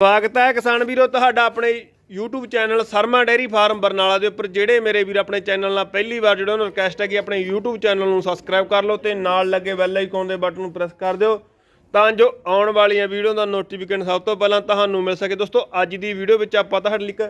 ਸਵਾਗਤ ਹੈ ਕਿਸਾਨ ਵੀਰੋ, ਤੁਹਾਡਾ ਆਪਣੇ YouTube channel Sharma dairy farm Barnala ਦੇ ਉੱਪਰ, ਜਿਹੜੇ ਮੇਰੇ ਵੀਰ ਆਪਣੇ ਚੈਨਲ ਨਾਲ ਪਹਿਲੀ ਵਾਰ ਜੁੜੇ ਉਹਨਾਂ ਨੂੰ ਰਿਕਵੈਸਟ ਹੈ ਕਿ ਆਪਣੇ YouTube ਚੈਨਲ ਨੂੰ ਸਬਸਕ੍ਰਾਈਬ ਕਰ ਲਓ ਤੇ ਨਾਲ ਲੱਗੇ ਬੈਲ ਆਈਕਨ ਦੇ ਬਟਨ ਨੂੰ ਪ੍ਰੈਸ ਕਰ ਦਿਓ, ਤਾਂ ਜੋ ਆਉਣ ਵਾਲੀਆਂ ਵੀਡੀਓ ਦਾ ਨੋਟੀਫਿਕੇਸ਼ਨ ਸਭ ਤੋਂ ਪਹਿਲਾਂ ਤੁਹਾਨੂੰ ਮਿਲ ਸਕੇ। ਦੋਸਤੋ, ਅੱਜ ਦੀ ਵੀਡੀਓ ਵਿੱਚ ਆਪਾਂ ਤੁਹਾਡੇ ਲਈ ਇੱਕ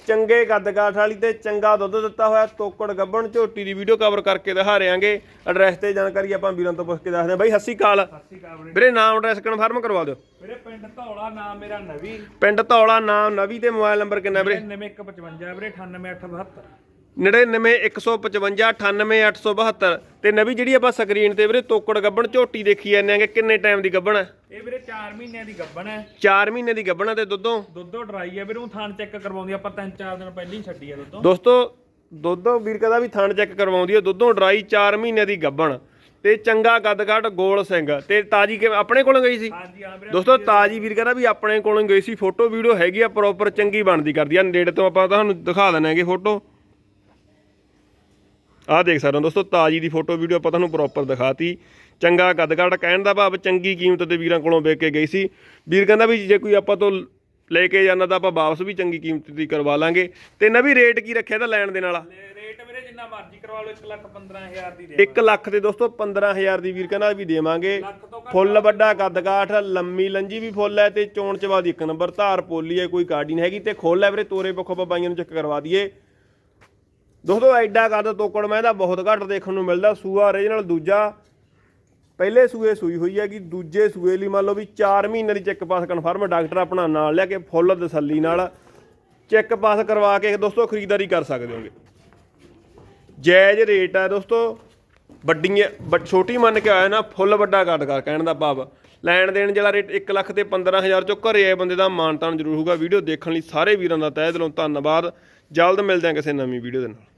ਚੰਗੇ ਕੱਦਕਾਠ ਵਾਲੀ ਤੇ ਚੰਗਾ ਦੁੱਧ ਦਿੱਤਾ ਹੋਇਆ ਤੋਕੜ ਗੱਬਣ ਝੋਟੀ ਦੀ ਵੀਡੀਓ ਕਵਰ ਕਰਕੇ ਦਿਖਾ ਰਿਆਂਗੇ ਐਡਰੈਸ ਤੇ ਜਾਣਕਾਰੀ ਆਪਾਂ ਵੀਰਾਂ ਤੋਂ ਪੁੱਛ ਕੇ ਦੱਸਦੇ ਹਾਂ। ਬਾਈ ਅਕਾਲ। ਵੀਰੇ। ਵੀਰੇ ਨਾਮ ਐਡਰੈਸ ਕਨਫਰਮ ਕਰਵਾ ਦਿਓ। ਵੀਰੇ ਪਿੰਡ ਧੌਲਾ ਨਾਮ ਮੇਰਾ ਨਵੀ। ਪਿੰਡ ਧੌਲਾ ਨਾਮ ਨਵੀ ਤੇ ਮੋਬਾਈਲ ਨੰਬਰ ਕਿੰਨਾ ਵੀਰੇ? 9155 ਵੀਰੇ 98872 9915598872 ਤੇ ਨਵੀ ਜਿਹੜੀ ਆਪਾਂ ਸਕਰੀਨ ਤੇ ਵੀਰੇ ਤੋਕੜ ਗੱਬਣ ਝੋਟੀ ਦੇਖੀ ਜਾਂਦੇ ਆਂਗੇ ਕਿੰਨੇ ਟਾਈਮ ਦੀ ਗੱਬਣ ਹੈ? ਇਹ ਵੀਰੇ 4 ਮਹੀਨਿਆਂ ਦੀ ਗੱਬਣ ਹੈ। 4 ਮਹੀਨੇ ਦੀ ਗੱਬਣ ਹੈ ਤੇ ਦੁੱਧੋਂ? ਦੁੱਧੋ ਡਰਾਈ ਹੈ। ਵੀਰੇ ਉਹ ਥਾਣ ਚੈੱਕ ਕਰਵਾਉਂਦੀ ਆਪਾਂ 3-4 ਦਿਨ ਪਹਿਲਾਂ ਹੀ ਛੱਡੀ ਆ ਦੁੱਧੋਂ। ਦੋਸਤੋ ਦੁੱਧੋਂ ਵੀਰ ਕਹਦਾ ਵੀ ਥਣ ਚੈੱਕ ਕਰਵਾਉਂਦੀ ਹੈ ਦੁੱਧੋਂ ਡਰਾਈ 4 ਮਹੀਨੇ ਦੀ ਗੱਬਣ। ਤੇ ਚੰਗਾ ਗੱਦਗੜ ਗੋਲ ਸਿੰਘ ਤੇ ਤਾਜੀ ਕਿ ਆਪਣੇ ਕੋਲੋਂ ਗਈ ਸੀ? ਹਾਂਜੀ ਹਾਂ ਵੀਰੇ ਦੋਸਤੋ ਤਾਜੀ ਵੀਰ ਕਹਿੰਦਾ ਵੀ ਆਪਣੇ ਕੋਲੋਂ ਗਈ ਸੀ ਫੋਟੋ ਵੀਡੀਓ ਹੈਗੀ ਆ ਪ੍ਰੋਪਰ ਚੰਗੀ ਬਣਦੀ ਕਰਦੀ ਆ। ਨੇੜੇ ਤੋਂ ਆਪਾਂ ਤੁਹਾਨੂੰ ਦਿਖਾ ਦਿੰਦੇ ਆਂਗੇ ਫੋਟੋ। ਆਹ ਦੇਖ ਸਕਦੇ ਹੋ ਦੋਸਤੋ ਤਾਜੀ ਦੀ ਫੋਟੋ ਵੀਡੀਓ ਆਪਾਂ ਤੁਹਾਨੂੰ ਪ੍ਰੋਪਰ ਦਿਖਾਤੀ। ਚੰਗਾ ਗੱਦਗੜ ਕਹਿਣ ਦਾ ਭਾਵ ਚੰਗੀ ਕੀਮਤ ਤੇ ਵੀਰਾਂ ਕੋਲੋਂ ਵੇਚ ਕੇ ਗਈ ਸੀ। ਵੀਰ ਕਹਿੰਦਾ ਵੀ ਜੇ ਕੋਈ ਆਪਾਂ ਤੋਂ ਲੈ ਕੇ ਜਾਂਦਾ ਤਾਂ ਆਪਾਂ ਵਾਪਸ ਵੀ ਚੰਗੀ ਕੀਮਤ ਦੀ ਕਰਵਾ ਲਾਂਗੇ। ਤੇ ਨਵੀਂ ਰੇਟ ਕੀ ਰੱਖਿਆ ਤਾਂ ਲੈਣ ਦੇ ਨਾਲ ਰੇਟ ਵੀਰੇ ਜਿੰਨਾ ਮਰਜ਼ੀ ਕਰਵਾ ਲਓ 1 ਲੱਖ 15000 ਦੀ ਦੇ 1 ਲੱਖ ਦੇ ਦੋਸਤੋ 15000 ਦੀ ਵੀਰ ਕਹਿੰਦਾ ਵੀ ਦੇਵਾਂਗੇ। ਫੁੱਲ ਵੱਡਾ ਕੱਦਕਾਠ ਲੰਮੀ ਲੰਜੀ ਵੀ ਫੁੱਲ ਹੈ ਤੇ ਚੋਣ ਚਵਾ ਦੀ ਇੱਕ ਨੰਬਰ ਧਾਰ ਪੋਲੀ ਹੈ ਕੋਈ ਕਾਡੀ ਨਹੀਂ ਹੈਗੀ। ਤੇ ਖੋਲ ਹੈ ਵੀਰੇ ਤੋਰੇ ਪੱਖੋਂ ਆਪਾਂ ਬਾਈਆਂ ਨੂੰ ਚੈੱਕ ਕਰਵਾ ਦਈਏ। ਦੋਸਤੋ, ਐਡਾ ਕੱਦ ਤੋਕੜ ਮੈਂ ਇਹਦਾ ਬਹੁਤ ਘੱਟ ਦੇਖਣ ਨੂੰ ਮਿਲਦਾ। ਸੂਆ ਓਰੀਜਨਲ ਦੂਜਾ। ਪਹਿਲੇ ਸੂਏ ਸੂਈ ਹੋਈ ਹੈ ਕਿ ਦੂਜੇ ਸੂਏ ਲਈ ਮੰਨ ਲਓ ਵੀ 4 ਮਹੀਨੇ ਦੀ ਚੈੱਕ ਪਾਸ ਕਨਫਰਮ ਡਾਕਟਰ ਆਪਣਾ ਨਾਲ ਲਿਆ ਕੇ ਫੁੱਲ ਤਸੱਲੀ ਨਾਲ ਚੈੱਕ ਪਾਸ ਕਰਵਾ ਕੇ ਦੋਸਤੋ ਖਰੀਦਦਾਰੀ ਕਰ ਸਕਦੇ ਹੋਗੇ। ਜਾਇਜ਼ ਰੇਟ ਹੈ ਦੋਸਤੋ। ਵੱਡੀਆਂ ਵੱਡ- ਛੋਟੀ ਮੰਨ ਕੇ ਆਇਆ ਨਾ, ਫੁੱਲ ਵੱਡਾ ਕੱਟ ਕਰ ਕਹਿਣ ਦਾ ਭਾਵ। ਲੈਣ ਦੇਣ ਜਿਹੜਾ ਰੇਟ 1 ਲੱਖ ਤੇ 15000 ਚੋਂ ਘਰੇ ਆਏ ਬੰਦੇ ਦਾ ਮਾਨਤਾਨ ਜ਼ਰੂਰ ਹੋਊਗਾ। ਵੀਡੀਓ ਦੇਖਣ ਲਈ ਸਾਰੇ ਵੀਰਾਂ ਦਾ ਤਹਿ ਦਿਲੋਂ ਧੰਨਵਾਦ। ਜਲਦ ਮਿਲਦੇ ਹਾਂ ਕਿਸੇ ਨਵੀਂ ਵੀਡੀਓ ਦੇ ਨਾਲ।